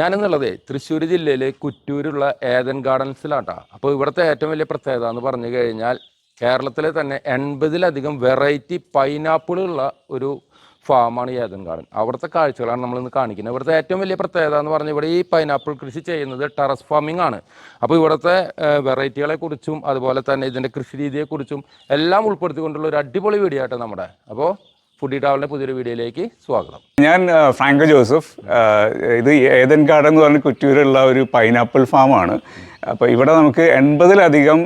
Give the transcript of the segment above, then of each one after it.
ഞാനെന്നുള്ളത് തൃശ്ശൂർ ജില്ലയിലെ കുറ്റൂരുള്ള ഏതൻ ഗാർഡൻസിലാട്ടാ. അപ്പോൾ ഇവിടുത്തെ ഏറ്റവും വലിയ പ്രത്യേകത എന്ന് പറഞ്ഞു കഴിഞ്ഞാൽ കേരളത്തിലെ തന്നെ എൺപതിലധികം വെറൈറ്റി പൈനാപ്പിളുള്ള ഒരു ഫാമാണ് ഏതൻ ഗാർഡൻ. അവിടുത്തെ കാഴ്ചകളാണ് നമ്മൾ ഇന്ന് കാണിക്കുന്നത്. ഇവിടുത്തെ ഏറ്റവും വലിയ പ്രത്യേകത എന്ന് പറഞ്ഞാൽ ഇവിടെ ഈ പൈനാപ്പിൾ കൃഷി ചെയ്യുന്നത് ടെറസ് ഫാമിംഗ് ആണ്. അപ്പോൾ ഇവിടുത്തെ വെറൈറ്റികളെ കുറിച്ചും അതുപോലെ തന്നെ ഇതിന്റെ കൃഷി രീതിയെക്കുറിച്ചും എല്ലാം ഉൾപ്പെടുത്തിക്കൊണ്ടുള്ള ഒരു അടിപൊളി വീഡിയോ ആട്ടോ നമ്മുടെ. അപ്പോൾ ഫുഡി ട്രാവലിന്റെ പുതിയൊരു വീഡിയോയിലേക്ക് സ്വാഗതം. ഞാൻ ഫ്രാങ്കോ ജോസഫ് ഇത് ഏതൻ ഗാർഡൻ എന്ന് പറഞ്ഞ കുറ്റൂരുള്ള ഒരു പൈനാപ്പിൾ ഫാമാണ്. അപ്പോൾ ഇവിടെ നമുക്ക് എൺപതിലധികം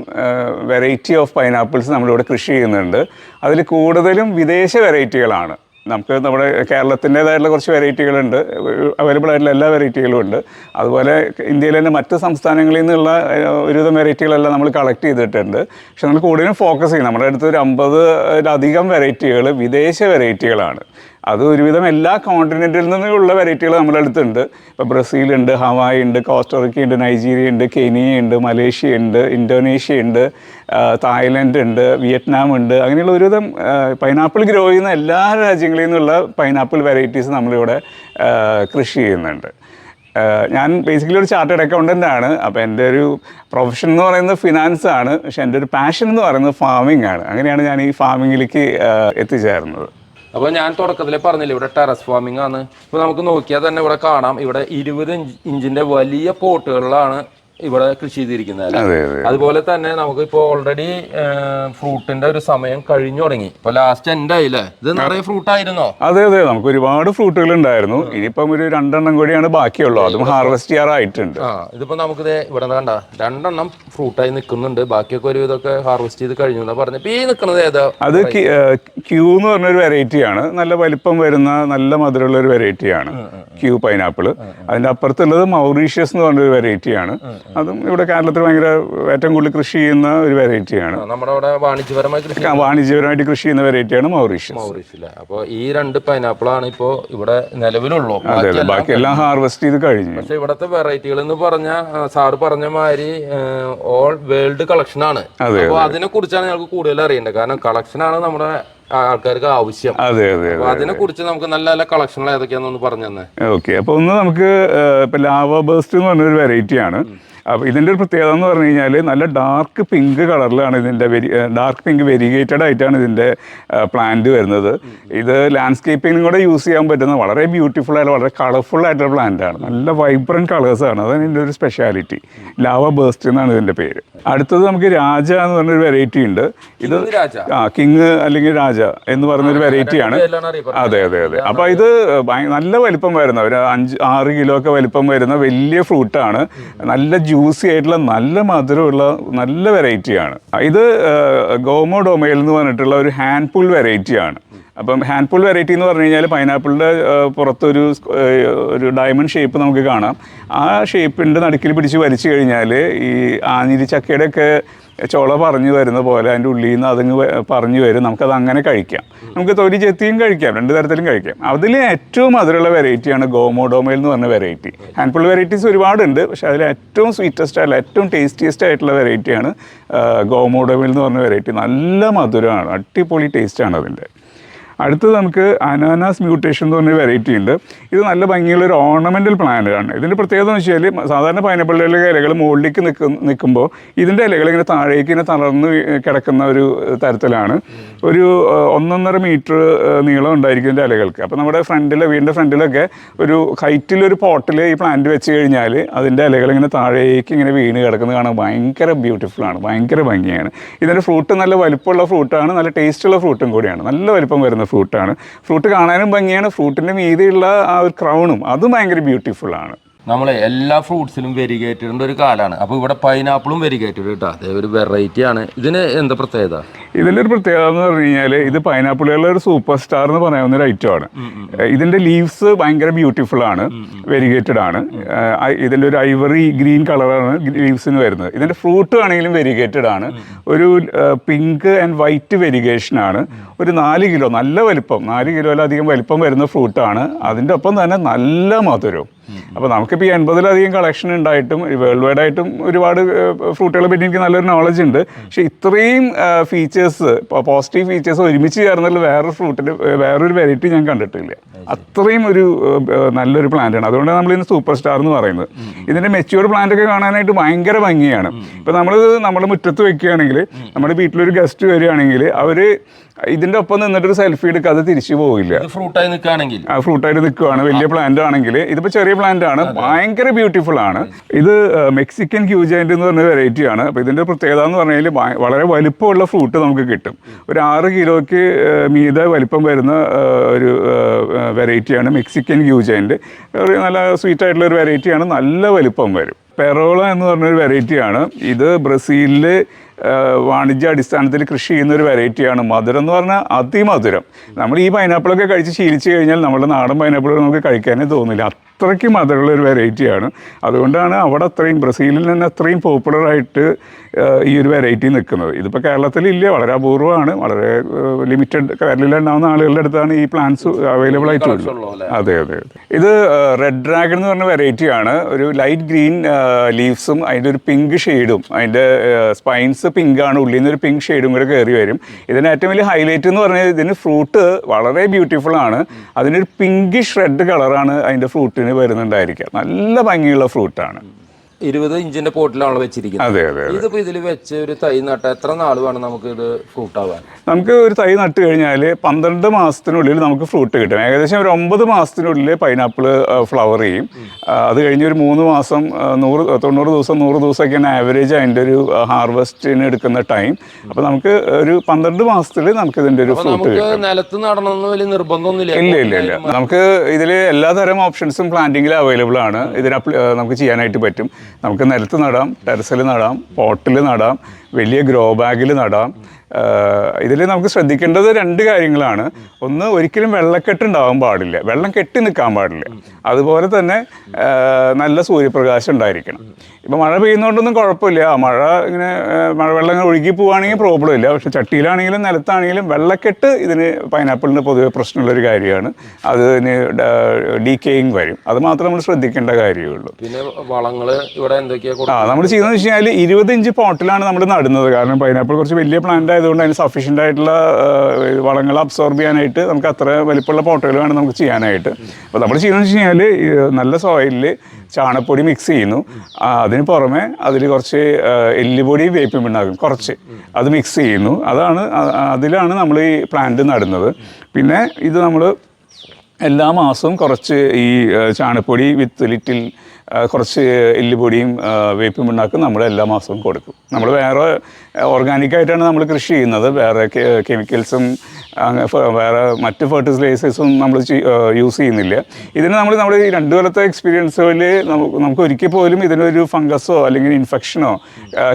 വെറൈറ്റി ഓഫ് പൈനാപ്പിൾസ് നമ്മളിവിടെ കൃഷി ചെയ്യുന്നുണ്ട്. അതിൽ കൂടുതലും വിദേശ വെറൈറ്റികളാണ് നമുക്ക് നമ്മുടെ കേരളത്തിന്റെതായിട്ടുള്ള കുറച്ച് വെറൈറ്റികളുണ്ട്. അവൈലബിൾ ആയിട്ടുള്ള എല്ലാ വെറൈറ്റികളും ഉണ്ട്. അതുപോലെ ഇന്ത്യയിലെ തന്നെ മറ്റ് സംസ്ഥാനങ്ങളിൽ നിന്നുള്ള ഒരുവിധം വെറൈറ്റികളെല്ലാം നമ്മൾ കളക്ട് ചെയ്തിട്ടുണ്ട്. പക്ഷെ നമ്മൾ കൂടുതലും ഫോക്കസ് ചെയ്യും നമ്മുടെ അടുത്ത് ഒരു അമ്പതിലധികം വെറൈറ്റികൾ വിദേശ വെറൈറ്റികളാണ്. അത് ഒരുവിധം എല്ലാ കോണ്ടിനെന്റിൽ നിന്നുള്ള വെറൈറ്റികൾ നമ്മുടെ അടുത്തുണ്ട്. ഇപ്പോൾ ബ്രസീലുണ്ട് ഹവായി ഉണ്ട് കോസ്റ്ററിക്ക ഉണ്ട് നൈജീരിയ ഉണ്ട് കെനിയ ഉണ്ട് മലേഷ്യ ഉണ്ട് ഇന്തോനേഷ്യ ഉണ്ട് തായ്ലൻഡ് ഉണ്ട് വിയറ്റ്നാം ഉണ്ട്. അങ്ങനെയുള്ള ഒരുവിധം പൈനാപ്പിൾ ഗ്രോ ചെയ്യുന്ന എല്ലാ രാജ്യങ്ങളിൽ നിന്നുള്ള പൈനാപ്പിൾ വെറൈറ്റീസ് നമ്മളിവിടെ കൃഷി ചെയ്യുന്നുണ്ട്. ഞാൻ ബേസിക്കലി ഒരു ചാർട്ടേഡ് അക്കൗണ്ടന്റ് ആണ്. അപ്പോൾ എന്റെ ഒരു പ്രൊഫഷൻ എന്ന് പറയുന്നത് ഫിനാൻസ് ആണ്. പക്ഷെ എന്റെ ഒരു പാഷൻ എന്ന് പറയുന്നത് ഫാമിംഗ് ആണ്. അങ്ങനെയാണ് ഞാൻ ഈ ഫാമിങ്ങിലേക്ക് എത്തിച്ചേർന്നത്. അപ്പോൾ ഞാൻ തുടക്കത്തിൽ പറഞ്ഞില്ല ഇവിടെ ടെറസ് ഫാമിംഗ് ആണ്. ഇപ്പോൾ നമുക്ക് നോക്കിയാൽ തന്നെ ഇവിടെ കാണാം. ഇവിടെ ഇരുപത് ഇഞ്ചിന്റെ വലിയ പോട്ടുകളിലാണ് ഇവിടെ കൃഷി ചെയ്തിരിക്കുന്നത് അതുപോലെ തന്നെ നമുക്ക് ഇപ്പോൾ ഓൾറെഡി ഫ്രൂട്ടിന്റെ ഒരു സമയം കഴിഞ്ഞു തുടങ്ങി. ഇപ്പൊ ലാസ്റ്റ് എൻഡ് ആയില്ലേ ഇത് നിറയെ ഫ്രൂട്ട് ആയിരുന്നോ? അതെ അതെ. നമുക്ക് ഒരുപാട് ഫ്രൂട്ടുകൾ ഉണ്ടായിരുന്നു. ഇനിയിപ്പം ഒരു രണ്ടെണ്ണം കൂടിയാണ് ബാക്കിയുള്ളത് അതും ഹാർവെസ്റ്റ് ചെയ്യാറായിട്ടുണ്ട്. ആ ഇതിപ്പോ നമുക്ക് ഇവിടെ കണ്ട. രണ്ടെണ്ണം ഫ്രൂട്ടായി നിൽക്കുന്നുണ്ട്. ബാക്കിയൊക്കെ ഒരു ഇതൊക്കെ ഹാർവെസ്റ്റ് ചെയ്ത് കഴിഞ്ഞു എന്നാ പറഞ്ഞു. ഇപ്പൊ ഈ നിൽക്കുന്നത് ഏതാ? അത് ക്യൂ എന്ന് പറഞ്ഞൊരു വെറൈറ്റിയാണ് നല്ല വലിപ്പം വരുന്ന നല്ല മധുരമുള്ള ഒരു വെറൈറ്റിയാണ് ക്യൂ പൈനാപ്പിൾ അതിന്റെ അപ്പുറത്തുള്ളത് മൗറീഷ്യസ് എന്ന് പറഞ്ഞൊരു വെറൈറ്റിയാണ് അതും ഇവിടെ കേരളത്തിൽ ഭയങ്കര ഏറ്റവും കൂടുതൽ കൃഷി ചെയ്യുന്ന ഒരു വെറൈറ്റിയാണ് നമ്മുടെ അവിടെ വാണിജ്യപരമായി കൃഷി വാണിജ്യപരമായിട്ട് കൃഷി ചെയ്യുന്ന വെറൈറ്റിയാണ് മൗറീഷ്യസ്. അപ്പോൾ അപ്പൊ ഈ രണ്ട് പൈനാപ്പിൾ ആണ് ഇപ്പോ ഇവിടെ നിലവിലുള്ളൂ. ബാക്കിയെല്ലാം ബാക്കിയെല്ലാം ഹാർവെസ്റ്റ് ചെയ്ത് കഴിഞ്ഞു. പക്ഷെ ഇവിടത്തെ വെറൈറ്റികൾ എന്ന് പറഞ്ഞ സാറ് പറഞ്ഞ മാതിരി ഓൾ വേൾഡ് കളക്ഷൻ ആണ്. അപ്പോൾ അപ്പൊ അതിനെ കുറിച്ചാണ് ഞങ്ങൾക്ക് കൂടുതൽ അറിയേണ്ടത്. കാരണം കളക്ഷൻ ആണ് നമ്മുടെ ആൾക്കാർക്ക് ആവശ്യം. അതെ അതെ അതിനെ കുറിച്ച് നമുക്ക് നല്ല നല്ല കളക്ഷനുകൾ ഏതൊക്കെയാണെന്ന് പറഞ്ഞു തന്നെ. ഓക്കെ അപ്പൊ ഒന്ന് നമുക്ക് ഇപ്പം ലാവ ബേസ്റ്റ് എന്ന് പറഞ്ഞൊരു വെറൈറ്റിയാണ് അപ്പോൾ ഇതിന്റെ ഒരു പ്രത്യേകത എന്ന് പറഞ്ഞു കഴിഞ്ഞാൽ നല്ല ഡാർക്ക് പിങ്ക് കളറിലാണ് ഇതിന്റെ വെരി ഡാർക്ക് പിങ്ക് വെരിഗേറ്റഡ് ആയിട്ടാണ് ഇതിന്റെ പ്ലാന്റ് വരുന്നത്. ഇത് ലാൻഡ്സ്കേപ്പിംഗിനും കൂടെ യൂസ് ചെയ്യാൻ പറ്റുന്ന വളരെ ബ്യൂട്ടിഫുൾ ആയിട്ട് വളരെ കളർഫുൾ ആയിട്ടുള്ള പ്ലാന്റ് ആണ്. നല്ല വൈബ്രന്റ് കളേഴ്സാണ് അതാണ് ഇതിന്റെ ഒരു സ്പെഷ്യാലിറ്റി ലാവ ബേസ്റ്റ് എന്നാണ് ഇതിന്റെ പേര്. അടുത്തത് നമുക്ക് രാജ എന്ന് പറഞ്ഞൊരു വെറൈറ്റി ഉണ്ട്. ഇത് ആ കിങ് അല്ലെങ്കിൽ രാജ എന്ന് പറഞ്ഞൊരു വെറൈറ്റിയാണ് അതെ അതെ അതെ. അപ്പോൾ ഇത് നല്ല വലിപ്പം വരുന്ന ഒരു അഞ്ച് ആറ് കിലോ ഒക്കെ വലിപ്പം വരുന്ന വലിയ ഫ്രൂട്ടാണ് നല്ല ജ്യൂസി ആയിട്ടുള്ള നല്ല മധുരമുള്ള നല്ല വെറൈറ്റിയാണ് ഇത് ഗോമോഡോമയിൽ എന്ന് പറഞ്ഞിട്ടുള്ള ഒരു ഹാൻഡ് പുൾ വെറൈറ്റിയാണ് അപ്പം ഹാൻഡ് പുൾ വെറൈറ്റി എന്ന് പറഞ്ഞു കഴിഞ്ഞാൽ പൈനാപ്പിളിന്റെ പുറത്തൊരു ഒരു ഡയമണ്ട് ഷേപ്പ് നമുക്ക് കാണാം. ആ ഷേപ്പിന്റെ നടുക്കിൽ പിടിച്ച് വലിച്ചു കഴിഞ്ഞാൽ ഈ ആഞ്ഞിരി ചക്കയുടെ ഒക്കെ ചോള പറഞ്ഞു വരുന്ന പോലെ അതിന്റെ ഉള്ളിൽ നിന്ന് അതങ്ങ് പറഞ്ഞു വരും. നമുക്കത് അങ്ങനെ കഴിക്കാം. നമുക്ക് തൊലി ചെത്തിയും കഴിക്കാം. രണ്ട് തരത്തിലും കഴിക്കാം. അതിൽ ഏറ്റവും മധുരമുള്ള വെറൈറ്റിയാണ് ഗോമോഡോമയിൽ എന്ന് പറഞ്ഞ വെറൈറ്റി. ഹാൻഡ്ഫുൾ വെറൈറ്റീസ് ഒരുപാടുണ്ട്. പക്ഷേ അതിൽ ഏറ്റവും സ്വീറ്റസ്റ്റ് അല്ല ഏറ്റവും ടേസ്റ്റിയസ്റ്റ് ആയിട്ടുള്ള വെറൈറ്റിയാണ് ഗോമോഡോമയിൽ എന്ന് പറഞ്ഞ വെറൈറ്റി. നല്ല മധുരമാണ്. അടിപൊളി ടേസ്റ്റാണ് അതിന്റെ. അടുത്തത് നമുക്ക് അനാനാസ് മ്യൂട്ടേഷൻ എന്ന് പറഞ്ഞ വെറൈറ്റി ഉണ്ട്. ഇത് നല്ല ഭംഗിയുള്ള ഒരു ഓർണമെന്റൽ പ്ലാന്റ് ആണ്. ഇതിന്റെ പ്രത്യേകത എന്ന് വെച്ചാൽ സാധാരണ പൈനാപ്പിളിലെ ഇലകൾ മുകളിലേക്ക് നിൽക്ക നിൽക്കുമ്പോൾ ഇതിന്റെ ഇലകൾ ഇങ്ങനെ താഴേക്ക് ഇങ്ങനെ തളർന്ന് കിടക്കുന്ന ഒരു തരത്തിലാണ്. ഒരു ഒന്നൊന്നര മീറ്റർ നീളം ഉണ്ടായിരിക്കും ഇതിന്റെ ഇലകൾക്ക്. അപ്പോൾ നമ്മുടെ ഫ്രണ്ടിൽ വീടിന്റെ ഫ്രണ്ടിലൊക്കെ ഒരു ഹൈറ്റിലൊരു പോട്ടിൽ ഈ പ്ലാന്റ് വെച്ച് കഴിഞ്ഞാൽ അതിന്റെ ഇലകൾ ഇങ്ങനെ താഴേക്ക് ഇങ്ങനെ വീണ് കിടക്കുന്നത് കാണാൻ ഭയങ്കര ബ്യൂട്ടിഫുൾ ആണ്. ഭയങ്കര ഭംഗിയാണ്. ഇതിന്റെ ഫ്രൂട്ട് നല്ല വലിപ്പമുള്ള ഫ്രൂട്ടാണ് നല്ല ടേസ്റ്റുള്ള ഫ്രൂട്ടും കൂടിയാണ്. നല്ല വലുപ്പം വരുന്ന ഫ്രൂട്ടാണ് ഫ്രൂട്ട് കാണാനും ഭംഗിയാണ്. ഫ്രൂട്ടിന്റെ മീതെയുള്ള ആ ഒരു ക്രൗണും അതും ഭയങ്കര ബ്യൂട്ടിഫുള്ളാണ് നമ്മളെ എല്ലാ ഫ്രൂട്ട്സിലും വെരിഗേറ്റഡിന്റെ ഒരു കാലാണ്. അപ്പോൾ ഇവിടെ പൈനാപ്പിളും വെരിഗേറ്റഡ് കേട്ടോ. അതേ ഒരു വെറൈറ്റി ആണ്. ഇതിന് എന്താ പ്രത്യേകത? ഇതിലൊരു പ്രത്യേകത എന്ന് പറഞ്ഞു കഴിഞ്ഞാൽ ഇത് പൈനാപ്പിളുകളുടെ ഒരു സൂപ്പർ സ്റ്റാർ എന്ന് പറയാവുന്ന ഒരു ഐറ്റം ആണ്. ഇതിന്റെ ലീവ്സ് ഭയങ്കര ബ്യൂട്ടിഫുൾ ആണ് വെരിഗേറ്റഡ് ആണ്. ഇതിന്റെ ഒരു ഐവറി ഗ്രീൻ കളറാണ് ലീവ്സിന് വരുന്നത്. ഇതിന്റെ ഫ്രൂട്ട് ആണെങ്കിലും വെരിഗേറ്റഡ് ആണ്. ഒരു പിങ്ക് ആൻഡ് വൈറ്റ് വെരിഗേഷൻ ആണ്. ഒരു നാല് കിലോ നല്ല വലിപ്പം നാല് കിലോയിലധികം വലിപ്പം വരുന്ന ഫ്രൂട്ടാണ് അതിന്റെ ഒപ്പം തന്നെ നല്ല മധുരവും. അപ്പോൾ നമുക്കിപ്പോൾ ഈ എൺപതിലധികം കളക്ഷൻ ഉണ്ടായിട്ടും വേൾഡ് വൈഡ് ആയിട്ടും ഒരുപാട് ഫ്രൂട്ടുകളെ പറ്റി എനിക്ക് നല്ലൊരു നോളജ് ഉണ്ട്. പക്ഷേ ഇത്രയും ഫീച്ചേഴ്സ് പോസിറ്റീവ് ഫീച്ചേഴ്സ് ഒരുമിച്ച് ചേർന്നുള്ള വേറൊരു ഫ്രൂട്ടിൽ വേറൊരു വെറൈറ്റി ഞാൻ കണ്ടിട്ടില്ല. അത്രയും ഒരു നല്ലൊരു പ്ലാന്റ് ആണ്. അതുകൊണ്ടാണ് നമ്മൾ ഇന്ന് സൂപ്പർ സ്റ്റാർ എന്ന് പറയുന്നത്. ഇതിന്റെ മെച്യൂർഡ് പ്ലാന്റ് ഒക്കെ കാണാനായിട്ട് ഭയങ്കര ഭംഗിയാണ്. ഇപ്പം നമ്മൾ നമ്മുടെ മുറ്റത്ത് വെക്കുകയാണെങ്കിൽ നമ്മുടെ വീട്ടിലൊരു ഗസ്റ്റ് വരികയാണെങ്കിൽ അവർ ഇതിന്റെ ഒപ്പം നിന്നിട്ട് ഒരു സെൽഫി എടുക്കുക അത് തിരിച്ചു പോകില്ല ഇത് ഫ്രൂട്ടായി നിൽക്കുകയാണെങ്കിൽ. ആ ഫ്രൂട്ടായിട്ട് നിൽക്കുകയാണ് വലിയ പ്ലാന്റ് ആണെങ്കിൽ. ഇതിപ്പോൾ ചെറിയ പ്ലാന്റ് ആണ് ഭയങ്കര ബ്യൂട്ടിഫുൾ ആണ്. ഇത് മെക്സിക്കൻ ക്യൂജൈന്റ് എന്ന് പറഞ്ഞ വെറൈറ്റി ആണ്. അപ്പോൾ ഇതിന്റെ പ്രത്യേകത എന്ന് പറഞ്ഞാൽ വളരെ വലിപ്പമുള്ള ഫ്രൂട്ട് നമുക്ക് കിട്ടും. ഒരു ആറ് കിലോയ്ക്ക് മീത വലിപ്പം വരുന്ന ഒരു വെറൈറ്റിയാണ് മെക്സിക്കൻ ക്യൂജൈന്റ് ഒരു നല്ല സ്വീറ്റ് ആയിട്ടുള്ള ഒരു വെറൈറ്റിയാണ് നല്ല വലിപ്പം വരും. പെറോള എന്ന് പറഞ്ഞൊരു വെറൈറ്റിയാണ് ഇത് ബ്രസീലിൽ വാണിജ്യ അടിസ്ഥാനത്തിൽ കൃഷി ചെയ്യുന്ന ഒരു വെറൈറ്റിയാണ് മധുരം എന്ന് പറഞ്ഞാൽ അതിമധുരം. നമ്മൾ ഈ പൈനാപ്പിളൊക്കെ കഴിച്ച് ശീലിച്ചു കഴിഞ്ഞാൽ നമ്മുടെ നാടൻ പൈനാപ്പിൾ നമുക്ക് കഴിക്കാനേ തോന്നില്ല. അത്രയ്ക്ക് മധുരമുള്ള ഒരു വെറൈറ്റിയാണ്. അതുകൊണ്ടാണ് അവിടെ അത്രയും ബ്രസീലിൽ നിന്ന് അത്രയും പോപ്പുലറായിട്ട് ഈ ഒരു വെറൈറ്റി നിൽക്കുന്നത്. ഇതിപ്പോൾ കേരളത്തിലില്ല വളരെ അപൂർവമാണ്. വളരെ ലിമിറ്റഡ് കേരളത്തിലുണ്ടാവുന്ന ആളുകളുടെ അടുത്താണ് ഈ പ്ലാന്റ്സ് അവൈലബിൾ ആയിട്ടുള്ളത് അതെ അതെ ഇത് റെഡ് ഡ്രാഗൺ എന്ന് പറഞ്ഞ വെറൈറ്റിയാണ് ഒരു ലൈറ്റ് ഗ്രീൻ ലീവ്സും അതിന്റെ ഒരു പിങ്ക് ഷെയ്ഡും അതിന്റെ സ്പൈൻസ് പിങ്കാണ് ആണ് ഉള്ളിൽ നിന്ന് ഒരു പിങ്ക് ഷെയ്ഡും കൂടെ കയറി വരും. ഇതിന് ഏറ്റവും വലിയ ഹൈലൈറ്റ് എന്ന് പറഞ്ഞാൽ ഇതിന് ഫ്രൂട്ട് വളരെ ബ്യൂട്ടിഫുൾ ആണ്. അതിനൊരു പിങ്കിഷ് റെഡ് കളറാണ് അതിന്റെ ഫ്രൂട്ടിന് വരുന്നുണ്ടായിരിക്കുക നല്ല ഭംഗിയുള്ള ഫ്രൂട്ടാണ് ഇരുപത് ഇഞ്ചിന്റെ പോട്ടിലാണല്ലോ വെച്ചിരിക്കുന്നത്. അതെ അതെ ഇതിപ്പോ ഇതിൽ വെച്ച് ഒരു തൈ നട്ട എത്ര നാൾ വേണം നമുക്ക് ഇത് ഫ്രൂട്ട് ആവാൻ നമുക്ക് ഒരു തൈ നട്ട് കഴിഞ്ഞാൽ പന്ത്രണ്ട് മാസത്തിനുള്ളിൽ നമുക്ക് ഫ്രൂട്ട് കിട്ടും. ഏകദേശം ഒരു ഒമ്പത് മാസത്തിനുള്ളിൽ പൈനാപ്പിൾ ഫ്ലവർ ചെയ്യും. അത് കഴിഞ്ഞ് ഒരു മൂന്ന് മാസം നൂറ് തൊണ്ണൂറ് ദിവസം നൂറ് ദിവസമൊക്കെയാണ് ആവറേജ് അതിന്റെ ഒരു ഹാർവെസ്റ്റിന് എടുക്കുന്ന ടൈം. അപ്പോൾ നമുക്ക് ഒരു പന്ത്രണ്ട് മാസത്തിൽ നമുക്ക് ഇതിന്റെ ഒരു ഫ്രൂട്ട് കിട്ടും. നിലത്ത് നടണമെന്ന് വലിയ നിർബന്ധമൊന്നുമില്ല. ഇല്ല ഇല്ല ഇല്ല. നമുക്ക് ഇതിൽ എല്ലാതരം ഓപ്ഷൻസും പ്ലാന്റിങ്ങിൽ അവൈലബിൾ ആണ് ഇതിന് നമുക്ക് ചെയ്യാനായിട്ട് പറ്റും. നമുക്ക് നിലത്ത് നടാം ടെറസിൽ നടാം പോട്ടിൽ നടാം വലിയ ഗ്രോ ബാഗിൽ നടാം. ഇതിൽ നമുക്ക് ശ്രദ്ധിക്കേണ്ടത് രണ്ട് കാര്യങ്ങളാണ്. ഒന്ന് ഒരിക്കലും വെള്ളക്കെട്ട് ഉണ്ടാവാൻ പാടില്ല. വെള്ളം കെട്ടി നിൽക്കാൻ പാടില്ല. അതുപോലെ തന്നെ നല്ല സൂര്യപ്രകാശം ഉണ്ടായിരിക്കണം. ഇപ്പം മഴ പെയ്യുന്നതുകൊണ്ടൊന്നും കുഴപ്പമില്ല. മഴ ഇങ്ങനെ മഴ മഴവെള്ളം ഒഴുകി പോവുകയാണെങ്കിൽ പ്രോബ്ലം ഇല്ല പക്ഷെ ചട്ടിയിലാണെങ്കിലും നിലത്താണെങ്കിലും വെള്ളക്കെട്ട് ഇതിന് പൈനാപ്പിളിന് പൊതുവെ പ്രശ്നമുള്ളൊരു കാര്യമാണ്. അതിന് ഡീക്കേയിങ് വരും. അത് മാത്രം നമ്മൾ ശ്രദ്ധിക്കേണ്ട കാര്യമുള്ളൂ. പിന്നെ വളങ്ങൾ ഇവിടെ എന്തൊക്കെയാണ് ആ നമ്മൾ ചെയ്യുന്നത് വെച്ച് കഴിഞ്ഞാൽ ഇരുപത് ഇഞ്ച് പോട്ടിലാണ് നമ്മൾ നടുന്നത്. കാരണം പൈനാപ്പിൾ കുറച്ച് വലിയ പ്ലാന്റ് ആയതുകൊണ്ട് അതിന് സഫീഷ്യന്റ് ആയിട്ടുള്ള വളങ്ങൾ അബ്സോർബ് ചെയ്യാനായിട്ട് നമുക്ക് അത്ര വലിപ്പമുള്ള പോട്ടുകൾ വേണം നമുക്ക് ചെയ്യാനായിട്ട്. അപ്പോൾ നമ്മൾ ചെയ്യുന്നത് വെച്ച് കഴിഞ്ഞാൽ നല്ല സോയിലിൽ ചാണപ്പൊടി മിക്സ് ചെയ്യുന്നു. അതിന് പുറമെ അതിൽ കുറച്ച് എല്ലുപൊടി വേപ്പിൻ പിണ്ണാക്കും കുറച്ച് അത് മിക്സ് ചെയ്യുന്നു. അതാണ് അതിലാണ് നമ്മൾ ഈ പ്ലാന്റ് നടുന്നത്. പിന്നെ ഇത് നമ്മൾ എല്ലാ മാസവും കുറച്ച് ഈ ചാണപ്പൊടി വിത്ത് ലിറ്റിൽ കുറച്ച് എല്ലുപൊടിയും വേപ്പും പിണ്ണാക്കും നമ്മൾ എല്ലാ മാസവും കൊടുക്കും. നമ്മൾ വേറെ ഓർഗാനിക്കായിട്ടാണ് നമ്മൾ കൃഷി ചെയ്യുന്നത്. വേറെ കെമിക്കൽസും വേറെ മറ്റ് ഫെർട്ടിലൈസേഴ്സും നമ്മൾ യൂസ് ചെയ്യുന്നില്ല. ഇതിന് നമ്മൾ നമ്മുടെ ഈ രണ്ട് കൊല്ലത്തെ എക്സ്പീരിയൻസുകളിൽ നമുക്ക് നമുക്ക് ഒരിക്കൽ പോലും ഇതിനൊരു ഫംഗസോ അല്ലെങ്കിൽ ഇൻഫെക്ഷനോ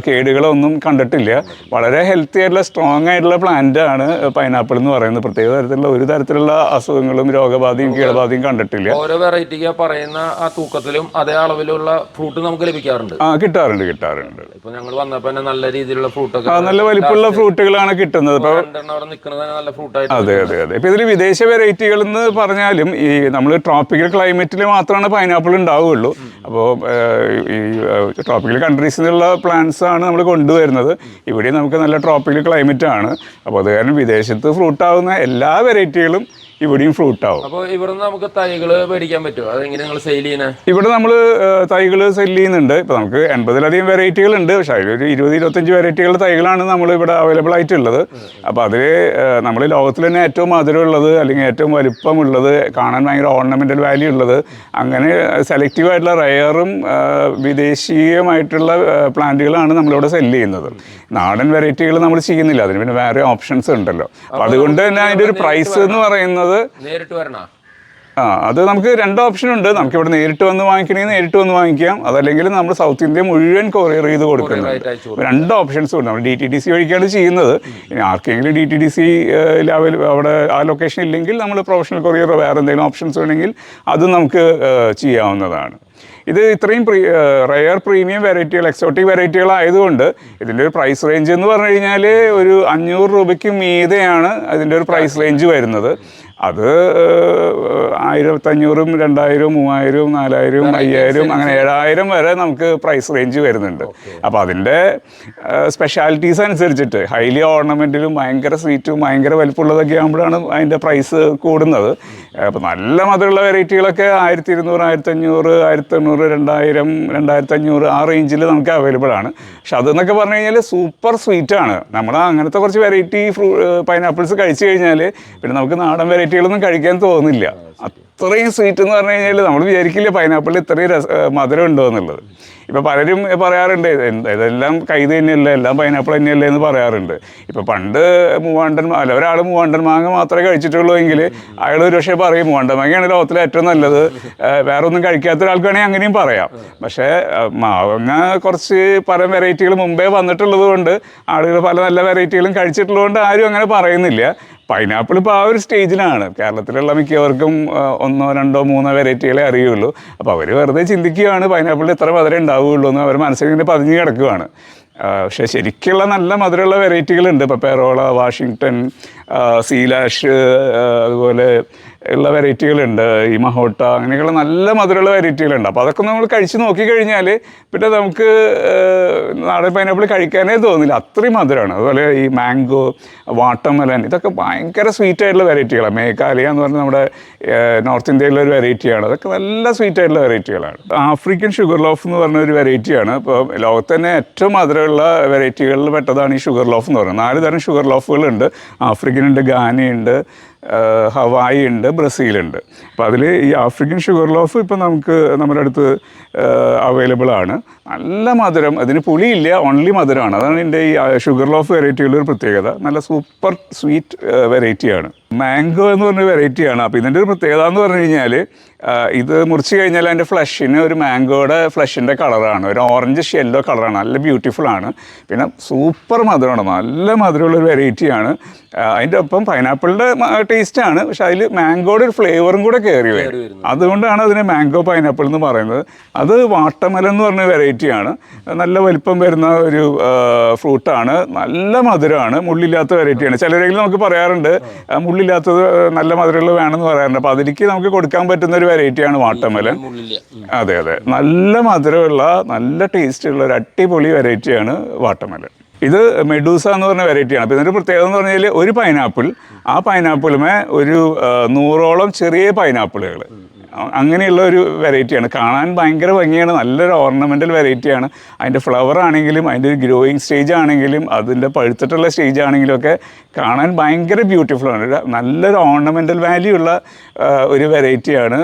കേടുകളോ ഒന്നും കണ്ടിട്ടില്ല. വളരെ ഹെൽത്തി ആയിട്ടുള്ള സ്ട്രോങ് ആയിട്ടുള്ള പ്ലാന്റ് ആണ് പൈനാപ്പിൾ എന്ന് പറയുന്നത്. പ്രത്യേക തരത്തിലുള്ള ഒരു തരത്തിലുള്ള അസുഖങ്ങളും രോഗബാധയും കീടബാധയും കണ്ടിട്ടില്ല. ഓരോ വെറൈറ്റിക്ക് പറയുന്ന ആ തൂക്കത്തിലും അതേ അളവിലുള്ള ഫ്രൂട്ട് നമുക്ക് ലഭിക്കാറുണ്ട്. ആ കിട്ടാറുണ്ട് കിട്ടാറുണ്ട്. ഇപ്പൊ ഞങ്ങൾ വന്നപ്പോ തന്നെ നല്ല രീതിയിലുള്ള ഫ്രൂട്ടൊക്കെ നല്ല വലിപ്പമുള്ള ഫ്രൂട്ടുകളാണ് കിട്ടുന്നത്. അവിടെ നിൽക്കുന്നത് നല്ല ഫ്രൂട്ട് ആയിട്ട് അതെ അതെ അതെ. ഇപ്പൊ ഇതിൽ വിദേശ വെറൈറ്റികൾ എന്ന് പറഞ്ഞാലും ഈ നമ്മൾ ട്രോപ്പിക്കൽ ക്ലൈമറ്റിൽ മാത്രമാണ് പൈനാപ്പിൾ ഉണ്ടാവുകയുള്ളൂ അപ്പോൾ ഈ ട്രോപ്പിക്കൽ കൺട്രീസിൽ നിന്നുള്ള പ്ലാന്റ്സ് ആണ് നമ്മൾ കൊണ്ടുവരുന്നത്. ഇവിടെ നമുക്ക് നല്ല ട്രോപ്പിക്കൽ ക്ലൈമറ്റ് ആണ്. അപ്പോൾ അത് കാരണം വിദേശത്ത് ഫ്രൂട്ടാവുന്ന എല്ലാ വെറൈറ്റികളും ഇവിടെയും ഫ്രൂട്ട് ആവും. അപ്പോൾ ഇവിടുന്ന് നമുക്ക് തൈകൾ മേടിക്കാൻ പറ്റുമോ അതെങ്ങനെ നിങ്ങൾ സെയിൽ ചെയ്യണേ ഇവിടെ നമ്മൾ തൈകൾ സെയിൽ ചെയ്യുന്നുണ്ട്. ഇപ്പോൾ നമുക്ക് എൺപതിലധികം വെറൈറ്റികൾ ഉണ്ട് പക്ഷേ അതിലൊരു ഇരുപത് ഇരുപത്തഞ്ച് വെറൈറ്റികളുടെ തൈകളാണ് നമ്മൾ ഇവിടെ അവൈലബിൾ ആയിട്ടുള്ളത്. അപ്പോൾ അതിൽ നമ്മൾ ലോകത്തിൽ തന്നെ ഏറ്റവും മധുരമുള്ളത് അല്ലെങ്കിൽ ഏറ്റവും വലിപ്പമുള്ളത് കാണാൻ ഭയങ്കര ഓർണമെന്റൽ വാല്യൂ ഉള്ളത് അങ്ങനെ സെലക്റ്റീവ് ആയിട്ടുള്ള റയറും വിദേശീയമായിട്ടുള്ള പ്ലാന്റുകളാണ് നമ്മളിവിടെ സെൽ ചെയ്യുന്നത്. നാടൻ വെറൈറ്റികൾ നമ്മൾ ചെയ്യുന്നില്ല. അതിന് പിന്നെ വേറെ ഓപ്ഷൻസ് ഉണ്ടല്ലോ. അപ്പോൾ അതുകൊണ്ട് തന്നെ അതിന്റെ ഒരു പ്രൈസ് എന്ന് പറയുന്നത് നേരിട്ട് വരണോ? ആ അത് നമുക്ക് രണ്ട് ഓപ്ഷൻ ഉണ്ട്. നമുക്ക് ഇവിടെ നേരിട്ട് വന്ന് വാങ്ങിക്കണമെങ്കിൽ നേരിട്ട് വന്ന് വാങ്ങിക്കാം. അതല്ലെങ്കിൽ നമ്മൾ സൗത്ത് ഇന്ത്യ മുഴുവൻ കൊറിയർ ചെയ്ത് കൊടുക്കുന്നുണ്ട് രണ്ട് ഓപ്ഷൻസും ഉണ്ട്. നമ്മൾ ഡി ടി ഡി സി വഴിക്കാണ് ചെയ്യുന്നത്. ഇനി ആർക്കെങ്കിലും D T D C level അവിടെ ആ ലൊക്കേഷൻ ഇല്ലെങ്കിൽ നമ്മൾ പ്രൊഫഷണൽ കൊറിയർ വേറെ എന്തെങ്കിലും ഓപ്ഷൻസ് വേണമെങ്കിൽ അതും നമുക്ക് ചെയ്യാവുന്നതാണ്. ഇത് ഇത്രയും പ്രീ റയർ പ്രീമിയം വെറൈറ്റികൾ എക്സോട്ടിക് വെറൈറ്റികൾ ആയതുകൊണ്ട് ഇതിന്റെ ഒരു പ്രൈസ് റേഞ്ച് എന്ന് പറഞ്ഞു കഴിഞ്ഞാൽ ഒരു അഞ്ഞൂറ് രൂപയ്ക്ക് മീതെയാണ് അതിന്റെ ഒരു പ്രൈസ് റേഞ്ച് വരുന്നത്. അത് ആയിരത്തഞ്ഞൂറും രണ്ടായിരവും മൂവായിരവും നാലായിരവും അയ്യായിരം അങ്ങനെ ഏഴായിരം വരെ നമുക്ക് പ്രൈസ് റേഞ്ച് വരുന്നുണ്ട്. അപ്പോൾ അതിന്റെ സ്പെഷ്യാലിറ്റീസ് അനുസരിച്ചിട്ട് ഹൈലി ഓർണമെന്റിലും ഭയങ്കര സ്വീറ്റും ഭയങ്കര വലിപ്പമുള്ളതൊക്കെ ആകുമ്പോഴാണ് അതിന്റെ പ്രൈസ് കൂടുന്നത്. അപ്പോൾ നല്ല മധുരമുള്ള വെറൈറ്റികളൊക്കെ ആയിരത്തി ഇരുന്നൂറ് ആയിരത്തഞ്ഞൂറ് ആയിരത്തെണ്ണൂറ് രണ്ടായിരം രണ്ടായിരത്തഞ്ഞൂറ് ആ റേഞ്ചിൽ നമുക്ക് അവൈലബിൾ ആണ്. പക്ഷെ അതെന്നൊക്കെ പറഞ്ഞു കഴിഞ്ഞാൽ സൂപ്പർ സ്വീറ്റാണ് നമ്മൾ അങ്ങനത്തെ കുറച്ച് വെറൈറ്റി ഫ്രൂ പൈനാപ്പിൾസ് കഴിച്ചു കഴിഞ്ഞാൽ പിന്നെ നമുക്ക് നാടൻ വെറൈറ്റികളൊന്നും കഴിക്കാൻ തോന്നില്ല അത്രയും സ്വീറ്റ് എന്ന് പറഞ്ഞു കഴിഞ്ഞാൽ നമ്മൾ വിചാരിക്കില്ല പൈനാപ്പിളിൽ ഇത്രയും രസ മധുരം ഉണ്ടോ എന്നുള്ളത്. ഇപ്പോൾ പലരും പറയാറുണ്ട് ഇതെല്ലാം കൈത് തന്നെയല്ല എല്ലാം പൈനാപ്പിൾ തന്നെയല്ലേ എന്ന് പറയാറുണ്ട്. ഇപ്പോൾ പണ്ട് മൂവാണ്ടൻ അല്ല ഒരാൾ മൂവാണ്ടൻ മാങ്ങ മാത്രമേ കഴിച്ചിട്ടുള്ളൂ എങ്കിൽ അയാൾ ഒരു പക്ഷേ പറയും മൂവാണ്ടൻ മാങ്ങയാണ് ലോകത്തിലെ ഏറ്റവും നല്ലത്. വേറെ ഒന്നും കഴിക്കാത്ത ഒരാൾക്കാണെങ്കിൽ അങ്ങനെയും പറയാം. പക്ഷേ മാങ്ങ കുറച്ച് പല വെറൈറ്റികൾ മുമ്പേ വന്നിട്ടുള്ളത് കൊണ്ട് ആളുകൾ പല നല്ല വെറൈറ്റികളും കഴിച്ചിട്ടുള്ളതുകൊണ്ട് ആരും അങ്ങനെ പറയുന്നില്ല. പൈനാപ്പിൾ ഇപ്പോൾ ആ ഒരു സ്റ്റേജിലാണ് കേരളത്തിലുള്ള മിക്കവർക്കും ഒന്നോ രണ്ടോ മൂന്നോ വെറൈറ്റികളെ അറിയുള്ളൂ. അപ്പോൾ അവർ വെറുതെ ചിന്തിക്കുകയാണ് പൈനാപ്പിളിൽ ഇത്ര മധുരം ഉണ്ടാവുകയുള്ളൂ എന്ന് അവർ മനസ്സിൽ ഇങ്ങനെ പതിഞ്ഞ് കിടക്കുകയാണ്. പക്ഷേ ശരിക്കുള്ള നല്ല മധുരമുള്ള വെറൈറ്റികളുണ്ട് ഇപ്പോൾ പെറോള വാഷിങ്ടൺ സീലാഷ് അതുപോലെ ഉള്ള വെറൈറ്റികളുണ്ട്. മഹോട്ട അങ്ങനെയൊക്കെയുള്ള നല്ല മധുരമുള്ള വെറൈറ്റികളുണ്ട്. അപ്പോൾ അതൊക്കെ നമ്മൾ കഴിച്ച് നോക്കിക്കഴിഞ്ഞാൽ പിന്നെ നമുക്ക് നാടൻ പൈനാപ്പിൾ കഴിക്കാനേ തോന്നില്ല. അത്രയും മധുരമാണ് അതുപോലെ ഈ മാംഗോ വാട്ടർമെലൻ ഇതൊക്കെ ഭയങ്കര സ്വീറ്റ് ആയിട്ടുള്ള വെറൈറ്റികളാണ്. മേഘാലയ എന്ന് പറഞ്ഞാൽ നമ്മുടെ നോർത്ത് ഇന്ത്യയിലെ ഒരു വെറൈറ്റിയാണ്. അതൊക്കെ നല്ല സ്വീറ്റ് ആയിട്ടുള്ള വെറൈറ്റികളാണ്. ആഫ്രിക്കൻ ഷുഗർ ലോഫ് എന്ന് പറഞ്ഞ ഒരു വെറൈറ്റിയാണ്. ഇപ്പോൾ ലോകത്ത് തന്നെ ഏറ്റവും മധുരമുള്ള വെറൈറ്റികളിൽ പെട്ടതാണ് ഈ ഷുഗർ ലോഫ് എന്ന് പറയുന്നത്. നാല് തരം ഷുഗർ ലോഫുകളുണ്ട് ആഫ്രിക്കൻ ഉണ്ട് ഗാനയുണ്ട് ഹവായി ഉണ്ട് ബ്രസീലുണ്ട്. അപ്പോൾ അതിൽ ഈ ആഫ്രിക്കൻ ഷുഗർ ലോഫ് ഇപ്പോൾ നമുക്ക് നമ്മുടെ അടുത്ത് അവൈലബിൾ ആണ്. നല്ല മധുരം അതിന് പുളിയില്ല ഓൺലി മധുരമാണ്. അതാണ് എന്റെ ഈ ഷുഗർ ലോഫ് വെറൈറ്റിയുടെ ഒരു പ്രത്യേകത. നല്ല സൂപ്പർ സ്വീറ്റ് വെറൈറ്റിയാണ്. മാംഗോ എന്ന് പറഞ്ഞ വെറൈറ്റിയാണ് അപ്പോൾ ഇതിന്റെ ഒരു പ്രത്യേകത എന്ന് പറഞ്ഞു കഴിഞ്ഞാൽ ഇത് മുറിച്ച് കഴിഞ്ഞാൽ അതിന്റെ ഫ്ലഷിന് ഒരു മാംഗോയുടെ ഫ്ലഷിന്റെ കളറാണ് ഒരു ഓറഞ്ച് ഷെല്ലോ കളറാണ് നല്ല ബ്യൂട്ടിഫുൾ ആണ്. പിന്നെ സൂപ്പർ മധുരമാണ് നല്ല മധുരമുള്ള ഒരു വെറൈറ്റിയാണ് അതിന്റെ ഒപ്പം പൈനാപ്പിളിന്റെ ടേസ്റ്റാണ് പക്ഷെ അതിൽ മാംഗോയുടെ ഒരു ഫ്ലേവറും കൂടെ കയറി വരും. അതുകൊണ്ടാണ് അതിനെ മാംഗോ പൈനാപ്പിൾ എന്ന് പറയുന്നത്. അത് വാട്ടർമെലൻ എന്ന് പറഞ്ഞ വെറൈറ്റിയാണ് നല്ല വലിപ്പം വരുന്ന ഒരു ഫ്രൂട്ടാണ് നല്ല മധുരമാണ്. മുള്ളില്ലാത്ത വെറൈറ്റിയാണ് ചിലരെങ്കിലും നമുക്ക് പറയാറുണ്ട് ആ, മുള്ളില്ലാത്തത് നല്ല മധുരമുള്ളത് വേണമെന്ന് പറയാറുണ്ട്. അപ്പോൾ അതിലേക്ക് നമുക്ക് കൊടുക്കാൻ പറ്റുന്ന ഒരു വെറൈറ്റിയാണ് വാട്ടർമെലൻ അതെ അതെ. നല്ല മധുരമുള്ള നല്ല ടേസ്റ്റ് ഉള്ള ഒരു അടിപൊളി വെറൈറ്റിയാണ് വാട്ടർമെലൻ ഇത് മെഡൂസ എന്ന് പറഞ്ഞ വെറൈറ്റിയാണ് അപ്പോൾ ഇതിന്റെ പ്രത്യേകത എന്ന് പറഞ്ഞാൽ ഒരു പൈനാപ്പിൾ ആ പൈനാപ്പിളുമേ ഒരു നൂറോളം ചെറിയ പൈനാപ്പിളുകൾ അങ്ങനെയുള്ള ഒരു വെറൈറ്റിയാണ്. കാണാൻ ഭയങ്കര ഭംഗിയാണ്. നല്ലൊരു ഓർണമെന്റൽ വെറൈറ്റിയാണ് അതിന്റെ ഫ്ലവർ ആണെങ്കിലും അതിന്റെ ഗ്രോയിങ് സ്റ്റേജ് ആണെങ്കിലും അതിന്റെ പഴുത്തിട്ടുള്ള സ്റ്റേജ് ആണെങ്കിലും ഒക്കെ കാണാൻ ഭയങ്കര ആണ്. നല്ലൊരു ഓർണമെന്റൽ വാല്യൂ ഉള്ള ഒരു വെറൈറ്റിയാണ്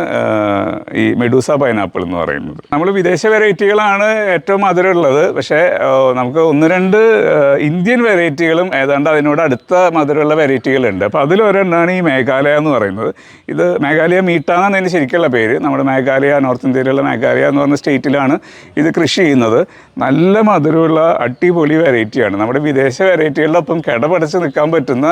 ഈ മെഡൂസ പൈനാപ്പിൾ എന്ന് പറയുന്നത്. നമ്മൾ വിദേശ വെറൈറ്റികളാണ് ഏറ്റവും മധുരമുള്ളത്. പക്ഷേ നമുക്ക് ഒന്ന് രണ്ട് ഇന്ത്യൻ വെറൈറ്റികളും ഏതാണ്ട് അതിനോട് അടുത്ത മധുരമുള്ള വെറൈറ്റികളുണ്ട് അപ്പോൾ അതിലൊരെണ്ണമാണ് ഈ മേഘാലയ എന്ന് പറയുന്നത്. ഇത് മേഘാലയ മീട്ട എന്നാണ് അതിന് ശരിക്കുള്ള പേര്. നമ്മുടെ മേഘാലയ നോർത്ത് ഇന്ത്യയിലുള്ള മേഘാലയ എന്ന് പറഞ്ഞ സ്റ്റേറ്റിലാണ് ഇത് കൃഷി ചെയ്യുന്നത്. നല്ല മധുരമുള്ള അടിപൊളി വെറൈറ്റിയാണ് നമ്മുടെ വിദേശ വെറൈറ്റികളുടെ ഒപ്പം കിടപടച്ച് നിൽക്കാൻ പറ്റുന്ന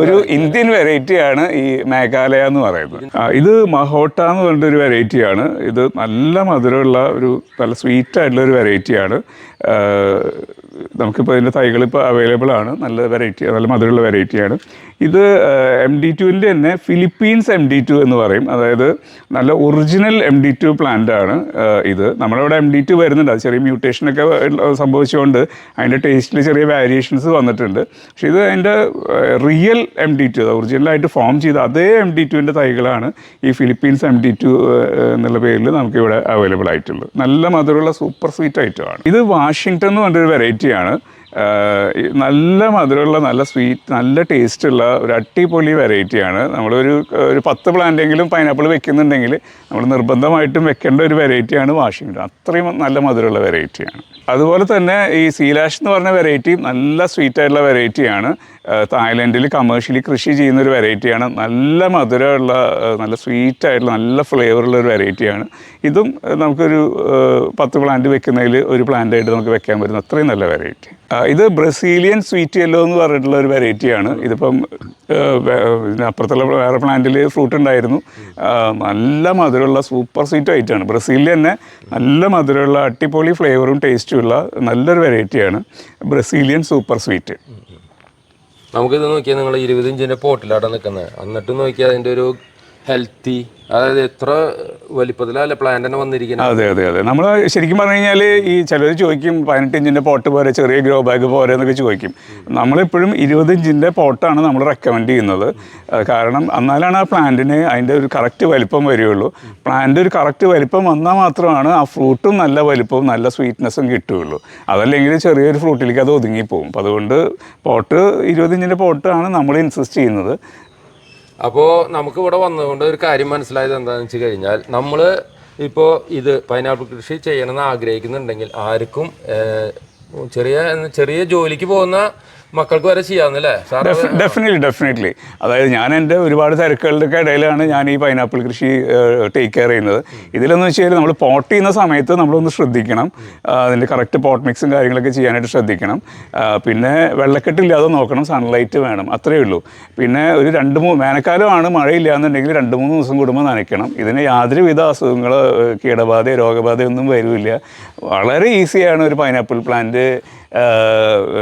ഒരു ഇന്ത്യൻ വെറൈറ്റിയാണ് ഈ മേഘാലയ എന്ന് പറയുന്നത്. ഇത് മഹോട്ട എന്ന് പറഞ്ഞിട്ടൊരു വെറൈറ്റിയാണ് ഇത് നല്ല മധുരമുള്ള ഒരു നല്ല സ്വീറ്റ് ആയിട്ടുള്ള ഒരു വെറൈറ്റിയാണ് നമുക്കിപ്പോൾ ഇതിന്റെ തൈകൾ ഇപ്പോൾ അവൈലബിൾ ആണ്. നല്ല വെറൈറ്റി നല്ല മധുരമുള്ള വെറൈറ്റിയാണ് ഇത് എം ഡി ടുവിന്റെ തന്നെ ഫിലിപ്പീൻസ് എം ഡി ടു എന്ന് പറയും. അതായത് നല്ല original M D two plant ആണ് ഇത്. നമ്മളിവിടെ എം ഡി ടു വരുന്നുണ്ട്. അത് ചെറിയ മ്യൂട്ടേഷനൊക്കെ സംഭവിച്ചുകൊണ്ട് അതിന്റെ ടേസ്റ്റിൽ ചെറിയ വേരിയേഷൻസ് വന്നിട്ടുണ്ട്. പക്ഷേ ഇത് അതിന്റെ റിയൽ എം ഡി ടു ഒറിജിനലായിട്ട് ഫോം ചെയ്ത അതേ എം ഡി ടുവിന്റെ തൈകളാണ് ഈ ഫിലിപ്പീൻസ് എം ഡി ടു എന്നുള്ള പേരിൽ നമുക്കിവിടെ അവൈലബിൾ ആയിട്ടുള്ളത്. നല്ല മധുരമുള്ള സൂപ്പർ സ്വീറ്റ് ഐറ്റമാണ് ഇത് വാഷിങ്ടൺ എന്ന് പറഞ്ഞൊരു വെറൈറ്റിയാണ് ഈ നല്ല മധുരമുള്ള നല്ല സ്വീറ്റ് നല്ല ടേസ്റ്റുള്ള ഒരു അടിപൊളി വെറൈറ്റിയാണ് നമ്മളൊരു ഒരു പത്ത് പ്ലാന്റെങ്കിലും പൈനാപ്പിൾ വെക്കുന്നുണ്ടെങ്കിൽ നമ്മൾ നിർബന്ധമായിട്ടും വെക്കേണ്ട ഒരു വെറൈറ്റിയാണ് വാഷിങ്ടൺ അത്രയും നല്ല മധുരമുള്ള വെറൈറ്റിയാണ് അതുപോലെ തന്നെ ഈ സീലാഷ് എന്ന് പറഞ്ഞ വെറൈറ്റി നല്ല സ്വീറ്റായിട്ടുള്ള വെറൈറ്റിയാണ് തായ്ലൻഡിൽ കമേഴ്ഷ്യലി കൃഷി ചെയ്യുന്ന ഒരു വെറൈറ്റിയാണ് നല്ല മധുരമുള്ള നല്ല സ്വീറ്റായിട്ടുള്ള നല്ല ഫ്ലേവറുള്ള ഒരു വെറൈറ്റിയാണ് ഇതും നമുക്കൊരു പത്ത് പ്ലാന്റ് വെക്കുന്നതിൽ ഒരു പ്ലാന്റായിട്ട് നമുക്ക് വെക്കാൻ പറ്റുന്ന അത്രയും നല്ല വെറൈറ്റി ഇത് ബ്രസീലിയൻ സ്വീറ്റ് യെല്ലോ എന്ന് പറഞ്ഞിട്ടുള്ള ഒരു വെറൈറ്റിയാണ് ഇതിപ്പം അപ്പുറത്തുള്ള വേറെ പ്ലാന്റിൽ ഫ്രൂട്ട് ഉണ്ടായിരുന്നു. നല്ല മധുരമുള്ള സൂപ്പർ സ്വീറ്റ് ഐറ്റമാണ് ബ്രസീലിൽ തന്നെ നല്ല മധുരമുള്ള അടിപൊളി ഫ്ലേവറും ടേസ്റ്റും ഉള്ള നല്ലൊരു വെറൈറ്റിയാണ് ബ്രസീലിയൻ സൂപ്പർ സ്വീറ്റ് നമുക്കിത് നോക്കിയാൽ നിങ്ങൾ ഇരുപത് ഇഞ്ചിന്റെ പോട്ടിലാണ് നിൽക്കുന്നത് എന്നിട്ട് നോക്കിയാൽ അതിന്റെ ഒരു ഹെൽത്തി അതായത് എത്ര വലിപ്പത്തിലല്ല പ്ലാന്റ് തന്നെ വന്നിരിക്കുന്നത്. അതെ അതെ അതെ. നമ്മൾ ശരിക്കും പറഞ്ഞു കഴിഞ്ഞാൽ ഈ ചിലർ ചോദിക്കും പതിനെട്ട് ഇഞ്ചിന്റെ പോട്ട് പോരെ ചെറിയ ഗ്രോ ബാഗ് പോരെ എന്നൊക്കെ ചോദിക്കും. നമ്മളെപ്പോഴും ഇരുപത് ഇഞ്ചിന്റെ പോട്ടാണ് നമ്മൾ റെക്കമെൻഡ് ചെയ്യുന്നത്. കാരണം എന്നാലാണ് ആ പ്ലാന്റിന് അതിന്റെ ഒരു കറക്റ്റ് വലിപ്പം വരികയുള്ളൂ പ്ലാന്റ് ഒരു കറക്റ്റ് വലിപ്പം വന്നാൽ മാത്രമാണ് ആ ഫ്രൂട്ടും നല്ല വലിപ്പവും നല്ല സ്വീറ്റ്നെസ്സും കിട്ടുകയുള്ളൂ. അതല്ലെങ്കിൽ ചെറിയൊരു ഫ്രൂട്ടിലേക്ക് അത് ഒതുങ്ങിപ്പോവും. അപ്പോൾ അതുകൊണ്ട് പോട്ട് ഇരുപത് ഇഞ്ചിന്റെ പോട്ടാണ് നമ്മൾ ഇൻസിസ്റ്റ് ചെയ്യുന്നത്. അപ്പോൾ നമുക്ക് ഇവിടെ വന്നതുകൊണ്ട് ഒരു കാര്യം മനസ്സിലായത് എന്താണെന്ന് വെച്ച് കഴിഞ്ഞാൽ നമ്മൾ ഇപ്പോൾ ഇത് പൈനാപ്പിൾ കൃഷി ചെയ്യണമെന്ന് ആഗ്രഹിക്കുന്നുണ്ടെങ്കിൽ ആർക്കും ചെറിയ ചെറിയ ജോലിക്ക് പോകുന്ന മക്കൾക്ക് വരെ ചെയ്യാവുന്നല്ലേ? സാർ ഡെഫിനറ്റ്ലി ഡെഫിനറ്റ്ലി അതായത് ഞാൻ എന്റെ ഒരുപാട് തിരക്കുകളുടെ ഇടയിലാണ് ഞാൻ ഈ പൈനാപ്പിൾ കൃഷി ടേക്ക് കെയർ ചെയ്യുന്നത്. ഇതിലെന്ന് വെച്ച് കഴിഞ്ഞാൽ നമ്മൾ പോട്ട് ചെയ്യുന്ന സമയത്ത് നമ്മളൊന്ന് ശ്രദ്ധിക്കണം. അതിന്റെ കറക്റ്റ് പോട്ട് മിക്സും കാര്യങ്ങളൊക്കെ ചെയ്യാനായിട്ട് ശ്രദ്ധിക്കണം. പിന്നെ വെള്ളക്കെട്ടില്ലാതെ നോക്കണം സൺലൈറ്റ് വേണം അത്രയേ ഉള്ളൂ. പിന്നെ ഒരു രണ്ട് മൂന്ന് വേനൽക്കാലമാണ് മഴയില്ല എന്നുണ്ടെങ്കിൽ രണ്ട് മൂന്ന് ദിവസം കൂടുമ്പോൾ നനയ്ക്കണം. ഇതിന് യാതൊരുവിധ അസുഖങ്ങൾ രോഗബാധയോ ഒന്നും വരില്ല. വളരെ ഈസിയാണ് ഒരു പൈനാപ്പിൾ പ്ലാന്റ്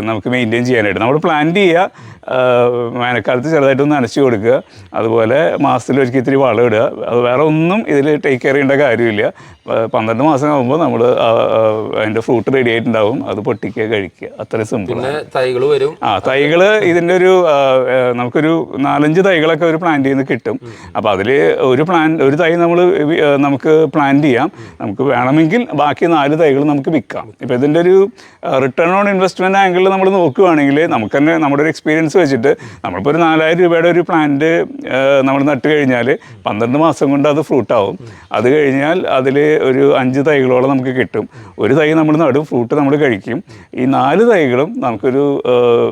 നമുക്ക് മെയിന്റെയിൻ ചെയ്യാനായിട്ട്. നമ്മൾ പ്ലാൻ ചെയ്യുക വേനൽക്കാലത്ത് ചെറുതായിട്ടൊന്ന് നനച്ചു കൊടുക്കുക. അതുപോലെ മാസത്തിൽ ഒരിക്കൽ ഇത്തിരി വളം ഇടുക. അത് വേറെ ഒന്നും ഇതിൽ ടേക്ക് കെയർ ചെയ്യേണ്ട കാര്യമില്ല. പന്ത്രണ്ട് മാസം ആകുമ്പോൾ നമ്മൾ അതിന്റെ ഫ്രൂട്ട് റെഡി ആയിട്ടുണ്ടാവും. അത് പൊട്ടിക്കുക കഴിക്കുക. അത്രയും സിമ്പിൾ തൈകൾ വരും. ആ തൈകൾ ഇതിന്റെ ഒരു നമുക്കൊരു നാലഞ്ച് തൈകളൊക്കെ ഒരു പ്ലാന്റ് ചെയ്യുന്ന കിട്ടും. അപ്പോൾ അതിൽ ഒരു പ്ലാൻ ഒരു തൈ നമ്മൾ നമുക്ക് പ്ലാന്റ് ചെയ്യാം. നമുക്ക് വേണമെങ്കിൽ ബാക്കി നാല് തൈകൾ നമുക്ക് വിൽക്കാം. ഇപ്പോൾ ഇതിന്റെ ഒരു റിട്ടേൺ ഓൺ ഇൻവെസ്റ്റ്മെന്റ് ആംഗിളിൽ നമ്മൾ നോക്കുകയാണെങ്കിൽ നമുക്ക് തന്നെ നമ്മുടെ ഒരു എക്സ്പീരിയൻസ് വെച്ചിട്ട് നമ്മളിപ്പോൾ ഒരു നാലായിരം രൂപയുടെ ഒരു പ്ലാന്റ് നമ്മൾ നട്ട് കഴിഞ്ഞാൽ പന്ത്രണ്ട് മാസം കൊണ്ട് അത് ഫ്രൂട്ടാവും അത് കഴിഞ്ഞാൽ അതിൽ ഒരു അഞ്ച് തൈകളോളം നമുക്ക് കിട്ടും. ഒരു തൈ നമ്മൾ നടും ഫ്രൂട്ട് നമ്മൾ കഴിക്കും. ഈ നാല് തൈകളും നമുക്കൊരു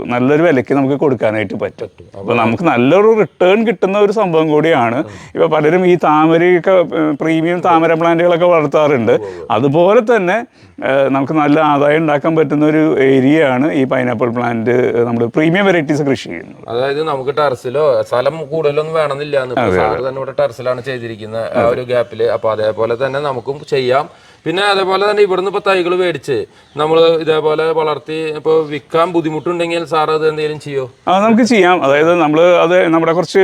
നല്ലൊരു വിലയ്ക്ക് നമുക്ക് കൊടുക്കാനായിട്ട് പറ്റും. അപ്പോൾ നമുക്ക് നല്ലൊരു റിട്ടേൺ കിട്ടുന്ന ഒരു സംഭവം കൂടിയാണ്. ഇപ്പോൾ പലരും ഈ താമരയൊക്കെ പ്രീമിയം താമര പ്ലാന്റുകളൊക്കെ വളർത്താറുണ്ട്. അതുപോലെ തന്നെ നമുക്ക് നല്ല ആദായം ഉണ്ടാക്കാൻ പറ്റുന്ന ഒരു ഏരിയയാണ് ഈ പൈനാപ്പിൾ പ്ലാന്റ് നമ്മൾ പ്രീമിയം വെറൈറ്റീസ് കൃഷി ചെയ്യുന്നത്. അതായത് നമുക്ക് ടെറസിലോ സ്ഥലം കൂടുതലൊന്നും വേണമെന്നില്ല സാറ് തന്നെ ഇവിടെ ടെറസിലാണ് ചെയ്തിരിക്കുന്നത് ആ ഒരു ഗ്യാപ്പിൽ. അപ്പൊ അതേപോലെ തന്നെ നമുക്കും ചെയ്യാം. പിന്നെ അതേപോലെ തന്നെ ഇവിടുന്ന് ഇപ്പൊ തൈകൾ മേടിച്ച് നമ്മൾ ഇതേപോലെ വളർത്തി ഇപ്പൊ വിൽക്കാൻ ബുദ്ധിമുട്ടുണ്ടെങ്കിൽ സാർ അത് എന്തെങ്കിലും ചെയ്യോ? ആ നമുക്ക് ചെയ്യാം. അതായത് നമ്മൾ അത് നമ്മുടെ കുറച്ച്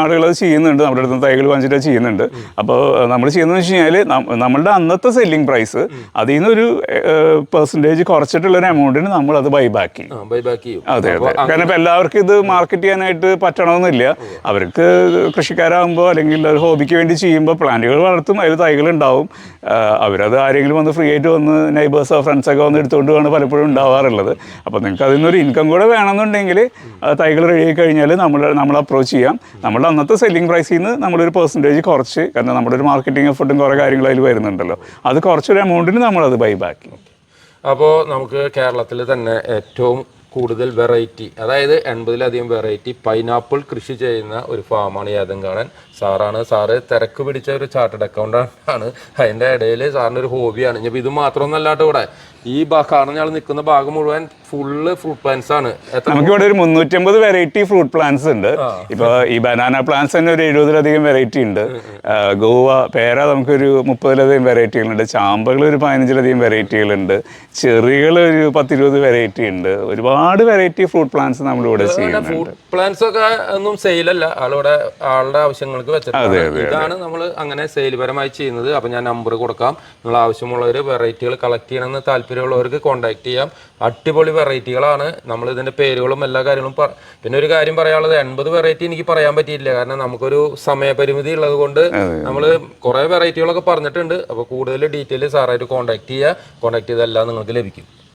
ആളുകൾ അത് ചെയ്യുന്നുണ്ട്. നമ്മുടെ അടുത്ത് തൈകൾ വാങ്ങിച്ചിട്ട് ചെയ്യുന്നുണ്ട്. അപ്പോൾ നമ്മൾ ചെയ്യുന്നതെന്ന് വെച്ച് കഴിഞ്ഞാൽ നമ്മളുടെ അന്നത്തെ സെല്ലിംഗ് പ്രൈസ് അതിൽ നിന്ന് ഒരു പെർസെന്റേജ് കുറച്ചിട്ടുള്ള ഒരു എമൗണ്ടിന് നമ്മൾ അത് ബൈബാക്ക് ചെയ്യും. ആ ബൈ ബാക്ക് ചെയ്യും. അതെ അതെ. കാരണം ഇപ്പോൾ എല്ലാവർക്കും ഇത് മാർക്കറ്റ് ചെയ്യാനായിട്ട് പറ്റണമെന്നില്ല അവർക്ക് കൃഷിക്കാരാകുമ്പോൾ അല്ലെങ്കിൽ ഒരു ഹോബിക്ക് വേണ്ടി ചെയ്യുമ്പോൾ പ്ലാന്റുകൾ വളർത്തും അതിൽ തൈകൾ ഉണ്ടാവും. അവരത് ആരെങ്കിലും വന്ന് ഫ്രീ ആയിട്ട് വന്ന് നൈബേഴ്സോ ഫ്രണ്ട്സൊക്കെ വന്ന് എടുത്തുകൊണ്ട് വേണം പലപ്പോഴും ഉണ്ടാവാറുള്ളത്. അപ്പോൾ നിങ്ങൾക്ക് അതിൽ നിന്നൊരു ഇൻകം കൂടെ വേണമെന്നുണ്ടെങ്കിൽ തൈകൾ റെഡി ആയി കഴിഞ്ഞാൽ നമ്മൾ നമ്മൾ അപ്രോച്ച് ചെയ്യാം. നമ്മുടെ അന്നത്തെ സെല്ലിംഗ് പ്രൈസിൽ നിന്ന് നമ്മളൊരു പെർസെന്റേജ് കുറച്ച് കാരണം നമ്മുടെ ഒരു മാർക്കറ്റിംഗ് എഫർട്ടും കുറേ കാര്യങ്ങൾ അതിൽ വരുന്നുണ്ടല്ലോ. അത് കുറച്ചൊരു എമൗണ്ടിന് നമ്മളത് ബൈ ബാക്ക് അപ്പോൾ നമുക്ക് കേരളത്തിൽ തന്നെ ഏറ്റവും കൂടുതൽ വെറൈറ്റി അതായത് എൺപതിലധികം വെറൈറ്റി പൈനാപ്പിൾ കൃഷി ചെയ്യുന്ന ഒരു ഫാമാണ് കാണാൻ സാറാണ് സാറ് തിരക്ക് പിടിച്ച ഒരു ചാർട്ടഡ് അക്കൗണ്ടാണ് അതിന്റെ ഇടയിൽ സാറിന്റെ ഒരു ഹോബിയാണ് ഇനിയിപ്പോൾ ഇത് മാത്രമൊന്നല്ലാട്ടോ ഇവിടെ. ഈ കാരണം ഞങ്ങൾ നിൽക്കുന്ന ഭാഗം മുഴുവൻ ഫുള്ള് ഫ്രൂട്ട് പ്ലാന്റ്സ് ആണ്. നമുക്ക് ഇവിടെ ഒരു മുന്നൂറ്റമ്പത് വെറൈറ്റി ഫ്രൂട്ട് പ്ലാന്റ്സ് ഉണ്ട്. ഇപ്പൊ ഈ ബനാന പ്ലാന്റ്സ് തന്നെ ഒരു എഴുപതിലധികം വെറൈറ്റി ഉണ്ട്. ഗോവ പേര നമുക്കൊരു മുപ്പതിലധികം വെറൈറ്റികളുണ്ട് ചാമ്പകൾ ഒരു പതിനഞ്ചിലധികം വെറൈറ്റികളുണ്ട് ചെറികൾ ഒരു പത്തിരുപത് വെറൈറ്റി ഉണ്ട്. ഒരുപാട് വെറൈറ്റി ഫ്രൂട്ട് പ്ലാന്റ്സ് നമ്മളിവിടെ ചെയ്യുന്നുണ്ട്. ഫ്രൂട്ട് പ്ലാന്റ്സ് ഒക്കെ ഒന്നും സെയിലല്ല ആളുടെ ആളുടെ ആവശ്യങ്ങൾക്ക് വെച്ചിട്ടുണ്ട് ഇതാണ് നമ്മൾ അങ്ങനെ സെയിൽ പരമായി ചെയ്യുന്നത്. അപ്പൊ ഞാൻ നമ്പർ കൊടുക്കാം. നിങ്ങൾ ആവശ്യമുള്ളവർ വെറൈറ്റികൾ കളക്ട് ചെയ്യണമെന്ന് താല്പര്യമുള്ളവർക്ക് കോൺടാക്ട് ചെയ്യാം. അടിപൊളി വെറൈറ്റികളാണ്. നമ്മൾ ഇതിന്റെ പേരുകളും എല്ലാ കാര്യങ്ങളും പറ പിന്നെ ഒരു കാര്യം പറയാനുള്ളത് എൺപത് വെറൈറ്റി എനിക്ക് പറയാൻ പറ്റിയില്ല കാരണം നമുക്കൊരു സമയപരിമിതി ഉള്ളത് കൊണ്ട് നമ്മൾ കുറേ വെറൈറ്റികളൊക്കെ പറഞ്ഞിട്ടുണ്ട്. അപ്പോൾ കൂടുതൽ ഡീറ്റെയിൽ സാറായിട്ട് കോൺടാക്ട് ചെയ്യുക കോൺടാക്ട് ചെയ്തെല്ലാം നിങ്ങൾക്ക് ലഭിക്കും.